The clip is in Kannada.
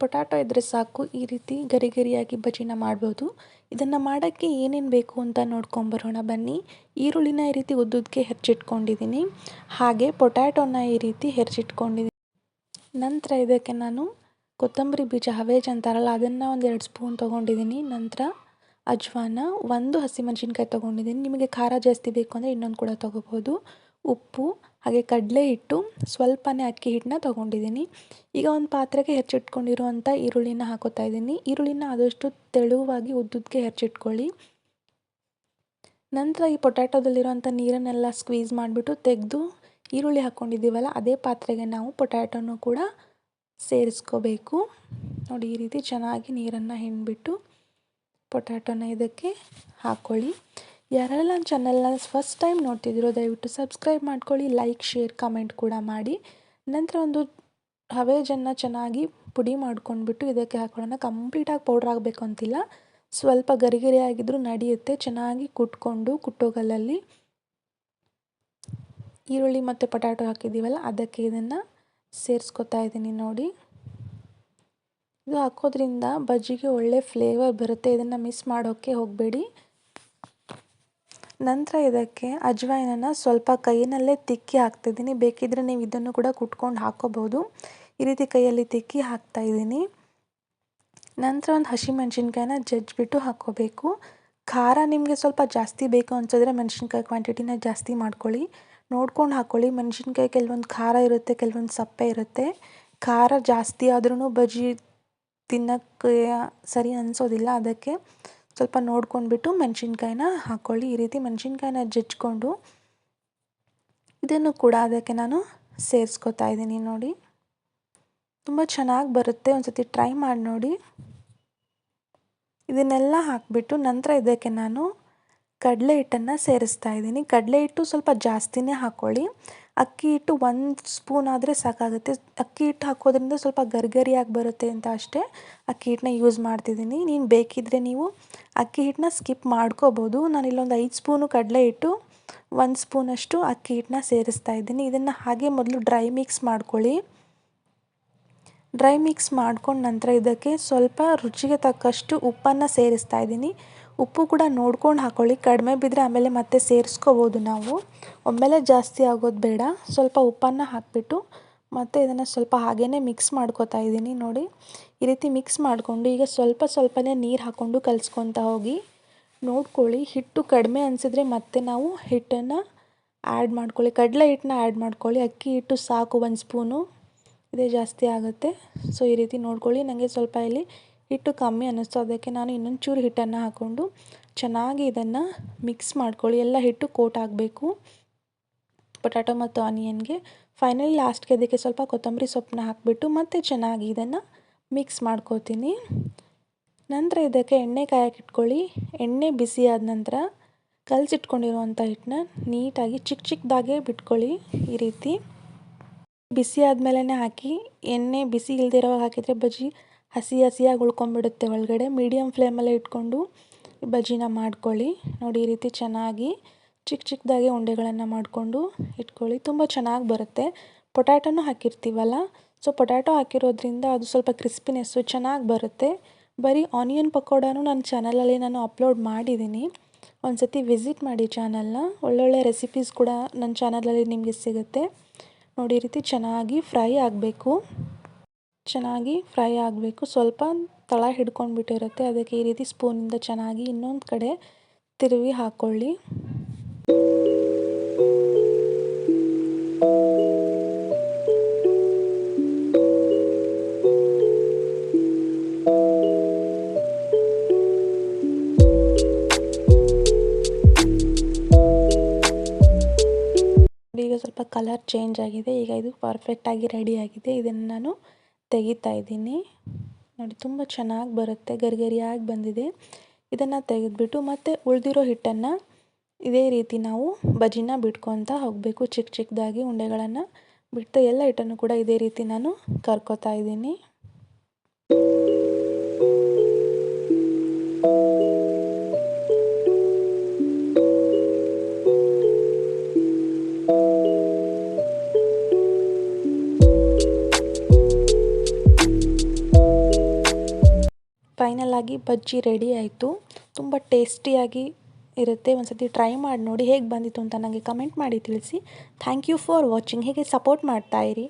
ಪೊಟ್ಯಾಟೊ ಇದ್ದರೆ ಸಾಕು, ಈ ರೀತಿ ಗರಿ ಗರಿಯಾಗಿ ಬಜ್ಜಿನ ಮಾಡ್ಬೋದು. ಇದನ್ನು ಮಾಡೋಕ್ಕೆ ಏನೇನು ಬೇಕು ಅಂತ ನೋಡ್ಕೊಂಬರೋಣ ಬನ್ನಿ. ಈರುಳ್ಳಿನ ಈ ರೀತಿ ಉದ್ದುದ್ದಕ್ಕೆ ಹೆಚ್ಚಿಟ್ಕೊಂಡಿದ್ದೀನಿ ಹಾಗೆ ಪೊಟ್ಯಾಟೊನ ಈ ರೀತಿ ಹೆಚ್ಚಿಟ್ಕೊಂಡಿದ್ದೀನಿ ನಂತರ ಇದಕ್ಕೆ ನಾನು ಕೊತ್ತಂಬರಿ ಬೀಜ, ಹವೇಜ್ ಅಂತಾರಲ್ಲ, ಅದನ್ನು ಒಂದು ಎರಡು ಸ್ಪೂನ್ ತೊಗೊಂಡಿದ್ದೀನಿ ನಂತರ ಅಜ್ವಾನ, ಒಂದು ಹಸಿಮೆಣಸಿನ್ಕಾಯಿ ತೊಗೊಂಡಿದ್ದೀನಿ ನಿಮಗೆ ಖಾರ ಜಾಸ್ತಿ ಬೇಕು ಅಂದರೆ ಇನ್ನೊಂದು ಕೂಡ ತೊಗೋಬೋದು. ಉಪ್ಪು, ಹಾಗೆ ಕಡಲೆ ಹಿಟ್ಟು, ಸ್ವಲ್ಪನೇ ಅಕ್ಕಿ ಹಿಟ್ಟನ್ನ ತೊಗೊಂಡಿದ್ದೀನಿ. ಈಗ ಒಂದು ಪಾತ್ರೆಗೆ ಹೆಚ್ಚಿಟ್ಕೊಂಡಿರುವಂಥ ಈರುಳ್ಳಿನ ಹಾಕೋತಾ ಇದ್ದೀನಿ. ಈರುಳ್ಳಿನ ಆದಷ್ಟು ತೆಳುವಾಗಿ ಉದ್ದುದ್ದಕ್ಕೆ ಹೆಚ್ಚಿಟ್ಕೊಳ್ಳಿ. ನಂತರ ಈ ಪೊಟ್ಯಾಟೊದಲ್ಲಿರುವಂಥ ನೀರನ್ನೆಲ್ಲ ಸ್ಕ್ವೀಸ್ ಮಾಡಿಬಿಟ್ಟು ತೆಗೆದು ಈರುಳ್ಳಿ ಹಾಕ್ಕೊಂಡಿದ್ದೀವಲ್ಲ ಅದೇ ಪಾತ್ರೆಗೆ ನಾವು ಪೊಟ್ಯಾಟೊನೂ ಕೂಡ ಸೇರಿಸ್ಕೋಬೇಕು. ನೋಡಿ, ಈ ರೀತಿ ಚೆನ್ನಾಗಿ ನೀರನ್ನು ಹಿಂಡ್ಬಿಟ್ಟು ಪೊಟ್ಯಾಟೋನ ಇದಕ್ಕೆ ಹಾಕ್ಕೊಳ್ಳಿ ಯಾರೆಲ್ಲ ನನ್ನ ಚಾನಲ್ನ ಫಸ್ಟ್ ಟೈಮ್ ನೋಡ್ತಿದ್ದೀರೋ, ದಯವಿಟ್ಟು ಸಬ್ಸ್ಕ್ರೈಬ್ ಮಾಡ್ಕೊಳ್ಳಿ ಲೈಕ್ ಶೇರ್ ಕಮೆಂಟ್ ಕೂಡ ಮಾಡಿ. ನಂತರ ಒಂದು ಹವೇಜನ್ನು ಚೆನ್ನಾಗಿ ಪುಡಿ ಮಾಡ್ಕೊಂಡ್ಬಿಟ್ಟು ಇದಕ್ಕೆ ಹಾಕೊಳ್ಳೋಣ. ಕಂಪ್ಲೀಟಾಗಿ ಪೌಡ್ರ್ ಆಗಬೇಕು ಅಂತಿಲ್ಲ. ಸ್ವಲ್ಪ ಗರಿಗರಿ ಗರಿ ಆಗಿದ್ರೂ ನಡೆಯುತ್ತೆ. ಚೆನ್ನಾಗಿ ಕುಟ್ಕೊಂಡು, ಕುಟ್ಟೋಗಲಲ್ಲಿ ಈರುಳ್ಳಿ ಮತ್ತು ಪೊಟ್ಯಾಟೊ ಹಾಕಿದ್ದೀವಲ್ಲ, ಅದಕ್ಕೆ ಇದನ್ನು ಸೇರಿಸ್ಕೊತಾ ಇದ್ದೀನಿ ನೋಡಿ. ಇದು ಹಾಕೋದ್ರಿಂದ ಬಜ್ಜಿಗೆ ಒಳ್ಳೆ ಫ್ಲೇವರ್ ಬರುತ್ತೆ. ಇದನ್ನು ಮಿಸ್ ಮಾಡೋಕ್ಕೆ ಹೋಗಬೇಡಿ. ನಂತರ ಇದಕ್ಕೆ ಅಜ್ವಾಯಿನನ್ನು ಸ್ವಲ್ಪ ಕೈಯಲ್ಲೇ ತಿಕ್ಕಿ ಹಾಕ್ತಿದ್ದೀನಿ. ಬೇಕಿದ್ದರೆ ನೀವು ಇದನ್ನು ಕೂಡ ಕುಟ್ಕೊಂಡು ಹಾಕೋಬೋದು ಈ ರೀತಿ ಕೈಯಲ್ಲಿ ತಿಕ್ಕಿ ಹಾಕ್ತಾಯಿದ್ದೀನಿ ನಂತರ ಒಂದು ಹಸಿಮೆಣ್ಸಿನ್ಕಾಯಿನ ಜಜ್ಜಿಬಿಟ್ಟು ಹಾಕ್ಕೋಬೇಕು ಖಾರ ನಿಮಗೆ ಸ್ವಲ್ಪ ಜಾಸ್ತಿ ಬೇಕು ಅನ್ಸಿದ್ರೆ ಮೆಣಸಿನ್ಕಾಯಿ ಕ್ವಾಂಟಿಟಿನ ಜಾಸ್ತಿ ಮಾಡ್ಕೊಳ್ಳಿ. ನೋಡ್ಕೊಂಡು ಹಾಕ್ಕೊಳ್ಳಿ ಮೆಣಸಿನ್ಕಾಯಿ ಕೆಲವೊಂದು ಖಾರ ಇರುತ್ತೆ, ಕೆಲವೊಂದು ಸಪ್ಪೆ ಇರುತ್ತೆ. ಖಾರ ಜಾಸ್ತಿ ಆದ್ರೂ ಬಜ್ಜಿ ತಿನ್ನೋಕ್ಕೆ ಸರಿ ಅನಿಸೋದಿಲ್ಲ ಅದಕ್ಕೆ. ಸ್ವಲ್ಪ ನೋಡ್ಕೊಂಡ್ಬಿಟ್ಟು ಮೆಣಸಿನ್ಕಾಯಿನ ಹಾಕ್ಕೊಳ್ಳಿ ಈ ರೀತಿ ಮೆಣಸಿನ್ಕಾಯಿನ ಜಜ್ಜಿಕೊಂಡು ಇದನ್ನು ಕೂಡ ಅದಕ್ಕೆ ನಾನು ಸೇರಿಸ್ಕೊತಾ ಇದ್ದೀನಿ ನೋಡಿ. ತುಂಬ ಚೆನ್ನಾಗಿ ಬರುತ್ತೆ. ಒಂದು ಸತಿ ಟ್ರೈ ಮಾಡಿ ನೋಡಿ. ಇದನ್ನೆಲ್ಲ ಹಾಕಿಬಿಟ್ಟು ನಂತರ ಇದಕ್ಕೆ ನಾನು ಕಡಲೆ ಹಿಟ್ಟನ್ನು ಸೇರಿಸ್ತಾ ಇದ್ದೀನಿ. ಕಡಲೆ ಹಿಟ್ಟು ಸ್ವಲ್ಪ ಜಾಸ್ತಿನೇ ಹಾಕ್ಕೊಳ್ಳಿ ಅಕ್ಕಿ ಹಿಟ್ಟು ಒಂದು ಸ್ಪೂನ್ ಆದರೆ ಸಾಕಾಗುತ್ತೆ. ಅಕ್ಕಿ ಹಿಟ್ಟು ಹಾಕೋದ್ರಿಂದ ಸ್ವಲ್ಪ ಗರ್ಗರಿಯಾಗಿ ಬರುತ್ತೆ ಅಂತ ಅಷ್ಟೇ ಅಕ್ಕಿ ಹಿಟ್ಟನ್ನ ಯೂಸ್ ಮಾಡ್ತಿದ್ದೀನಿ. ನೀನು ಬೇಕಿದ್ದರೆ ನೀವು ಅಕ್ಕಿ ಹಿಟ್ಟನ್ನ ಸ್ಕಿಪ್ ಮಾಡ್ಕೋಬೋದು. ನಾನು ಇಲ್ಲೊಂದು ಐದು ಸ್ಪೂನು ಕಡಲೆ ಹಿಟ್ಟು, ಒಂದು ಸ್ಪೂನಷ್ಟು ಅಕ್ಕಿ ಹಿಟ್ಟನ್ನ ಸೇರಿಸ್ತಾ ಇದ್ದೀನಿ. ಇದನ್ನು ಹಾಗೆ ಮೊದಲು ಡ್ರೈ ಮಿಕ್ಸ್ ಮಾಡ್ಕೊಳ್ಳಿ. ಡ್ರೈ ಮಿಕ್ಸ್ ಮಾಡ್ಕೊಂಡು ನಂತರ ಇದಕ್ಕೆ ಸ್ವಲ್ಪ ರುಚಿಗೆ ತಕ್ಕಷ್ಟು ಉಪ್ಪನ್ನು ಸೇರಿಸ್ತಾ ಇದ್ದೀನಿ. ಉಪ್ಪು ಕೂಡ ನೋಡ್ಕೊಂಡು ಹಾಕ್ಕೊಳ್ಳಿ ಕಡಿಮೆ ಬಿದ್ದರೆ ಆಮೇಲೆ ಮತ್ತೆ ಸೇರಿಸ್ಕೋಬೋದು ನಾವು. ಒಮ್ಮೆಲೇ ಜಾಸ್ತಿ ಆಗೋದು ಬೇಡ. ಸ್ವಲ್ಪ ಉಪ್ಪನ್ನು ಹಾಕಿಬಿಟ್ಟು ಮತ್ತು ಇದನ್ನು ಸ್ವಲ್ಪ ಹಾಗೇ ಮಿಕ್ಸ್ ಮಾಡ್ಕೊತಾ ಇದ್ದೀನಿ ನೋಡಿ. ಈ ರೀತಿ ಮಿಕ್ಸ್ ಮಾಡಿಕೊಂಡು ಈಗ ಸ್ವಲ್ಪ ಸ್ವಲ್ಪನೇ ನೀರು ಹಾಕ್ಕೊಂಡು ಕಲಿಸ್ಕೊತಾ ಹೋಗಿ ನೋಡ್ಕೊಳ್ಳಿ. ಹಿಟ್ಟು ಕಡಿಮೆ ಅನಿಸಿದ್ರೆ ಮತ್ತೆ ನಾವು ಹಿಟ್ಟನ್ನು ಆ್ಯಡ್ ಮಾಡ್ಕೊಳ್ಳಿ. ಕಡಲೆ ಹಿಟ್ಟನ್ನ ಆ್ಯಡ್ ಮಾಡ್ಕೊಳ್ಳಿ. ಅಕ್ಕಿ ಹಿಟ್ಟು ಸಾಕು ಒಂದು ಸ್ಪೂನು ಇದೇ ಜಾಸ್ತಿ ಆಗುತ್ತೆ. ಸೊ ಈ ರೀತಿ ನೋಡ್ಕೊಳ್ಳಿ. ನನಗೆ ಸ್ವಲ್ಪ ಇಲ್ಲಿ ಹಿಟ್ಟು ಕಮ್ಮಿ ಅನ್ನಿಸ್ತು. ಅದಕ್ಕೆ ನಾನು ಇನ್ನೊಂದು ಚೂರು ಹಿಟ್ಟನ್ನು ಹಾಕ್ಕೊಂಡು ಚೆನ್ನಾಗಿ ಇದನ್ನು ಮಿಕ್ಸ್ ಮಾಡ್ಕೊಳ್ಳಿ. ಎಲ್ಲ ಹಿಟ್ಟು ಕೋಟ್ ಆಗಬೇಕು. ಪೊಟ್ಯಾಟೊ ಮತ್ತು ಆನಿಯನ್ಗೆ ಫೈನಲಿ ಲಾಸ್ಟ್ಗೆ ಅದಕ್ಕೆ ಸ್ವಲ್ಪ ಕೊತ್ತಂಬರಿ ಸೊಪ್ಪನ್ನ ಹಾಕಿಬಿಟ್ಟು ಮತ್ತೆ ಚೆನ್ನಾಗಿ ಇದನ್ನು ಮಿಕ್ಸ್ ಮಾಡ್ಕೋತೀನಿ ನಂತರ ಇದಕ್ಕೆ ಎಣ್ಣೆ ಕಾಯಕ್ಕೆ ಇಟ್ಕೊಳ್ಳಿ. ಎಣ್ಣೆ ಬಿಸಿ ಆದ ನಂತರ ಕಲಸಿಟ್ಕೊಂಡಿರುವಂಥ ಹಿಟ್ಟನ್ನ ನೀಟಾಗಿ ಚಿಕ್ಕ ಚಿಕ್ಕದಾಗೆ ಬಿಟ್ಕೊಳ್ಳಿ ಈ ರೀತಿ. ಬಿಸಿ ಆದಮೇಲೆ ಹಾಕಿ. ಎಣ್ಣೆ ಬಿಸಿ ಇಲ್ಲದೆ ಇರೋವಾಗ ಹಾಕಿದರೆ ಬಜ್ಜಿ ಹಸಿ ಹಸಿಯಾಗಿ ಉಳ್ಕೊಂಬಿಡುತ್ತೆ ಒಳಗಡೆ. ಮೀಡಿಯಮ್ ಫ್ಲೇಮಲ್ಲಿ ಇಟ್ಕೊಂಡು ಬಜ್ಜಿನ ಮಾಡ್ಕೊಳ್ಳಿ. ನೋಡಿ, ಈ ರೀತಿ ಚೆನ್ನಾಗಿ ಚಿಕ್ಕ ಚಿಕ್ಕದಾಗಿ ಉಂಡೆಗಳನ್ನು ಮಾಡಿಕೊಂಡು ಇಟ್ಕೊಳ್ಳಿ. ತುಂಬ ಚೆನ್ನಾಗಿ ಬರುತ್ತೆ. ಪೊಟ್ಯಾಟೊನೂ ಹಾಕಿರ್ತೀವಲ್ಲ? ಸೊ, ಪೊಟ್ಯಾಟೊ ಹಾಕಿರೋದ್ರಿಂದ ಅದು ಸ್ವಲ್ಪ ಕ್ರಿಸ್ಪಿನೆಸ್ಸು ಚೆನ್ನಾಗಿ ಬರುತ್ತೆ. ಬರೀ ಆನಿಯನ್ ಪಕೋಡಾನು ನನ್ನ ಚಾನಲಲ್ಲಿ ನಾನು ಅಪ್ಲೋಡ್ ಮಾಡಿದ್ದೀನಿ. ಒಂದು ಸತಿ ವಿಸಿಟ್ ಮಾಡಿ ಚಾನಲ್ನ. ಒಳ್ಳೊಳ್ಳೆ ರೆಸಿಪೀಸ್ ಕೂಡ ನನ್ನ ಚಾನಲಲ್ಲಿ ನಿಮಗೆ ಸಿಗುತ್ತೆ. ನೋಡಿ ರೀತಿ ಚೆನ್ನಾಗಿ ಫ್ರೈ ಆಗಬೇಕು. ಚೆನ್ನಾಗಿ ಫ್ರೈ ಆಗಬೇಕು. ಸ್ವಲ್ಪ ತಳ ಹಿಡ್ಕೊಂಡ್ಬಿಟ್ಟಿರುತ್ತೆ. ಅದಕ್ಕೆ ಈ ರೀತಿ ಸ್ಪೂನಿಂದ ಚೆನ್ನಾಗಿ ಇನ್ನೊಂದು ಕಡೆ ತಿರುವಿ ಹಾಕ್ಕೊಳ್ಳಿ ಈಗ ಸ್ವಲ್ಪ ಕಲರ್ ಚೇಂಜ್ ಆಗಿದೆ. ಈಗ ಇದು ಪರ್ಫೆಕ್ಟಾಗಿ ರೆಡಿ ಆಗಿದೆ. ಇದನ್ನು ನಾನು ತೆಗಿತಾ ಇದ್ದೀನಿ. ನೋಡಿ, ತುಂಬ ಚೆನ್ನಾಗಿ ಬರುತ್ತೆ, ಗರಿಗರಿಯಾಗಿ ಬಂದಿದೆ. ಇದನ್ನು ತೆಗೆದುಬಿಟ್ಟು ಮತ್ತೆ ಉಳಿದಿರೋ ಹಿಟ್ಟನ್ನು ಇದೇ ರೀತಿ ನಾವು ಬಜಿನ ಬಿಟ್ಕೊತಾ ಹೋಗಬೇಕು. ಚಿಕ್ಕ ಚಿಕ್ಕದಾಗಿ ಉಂಡೆಗಳನ್ನು ಬಿಟ್ಟು ಎಲ್ಲ ಹಿಟ್ಟನ್ನು ಕೂಡ ಇದೇ ರೀತಿ ನಾನು ಕರ್ಕೋತಾ ಇದ್ದೀನಿ. ಫೈನಲ್ ಆಗಿ ಬಜ್ಜಿ ರೆಡಿ ಆಯಿತು. ತುಂಬ ಟೇಸ್ಟಿಯಾಗಿ ಇರುತ್ತೆ. ಒಂದು ಸತಿ ಟ್ರೈ ಮಾಡಿ ನೋಡಿ ಹೇಗೆ ಬಂದಿತ್ತು ಅಂತ ನನಗೆ ಕಮೆಂಟ್ ಮಾಡಿ ತಿಳಿಸಿ. ಥ್ಯಾಂಕ್ ಯು ಫಾರ್ ವಾಚಿಂಗ್ ಹೇಗೆ ಸಪೋರ್ಟ್ ಮಾಡ್ತಾಯಿರಿ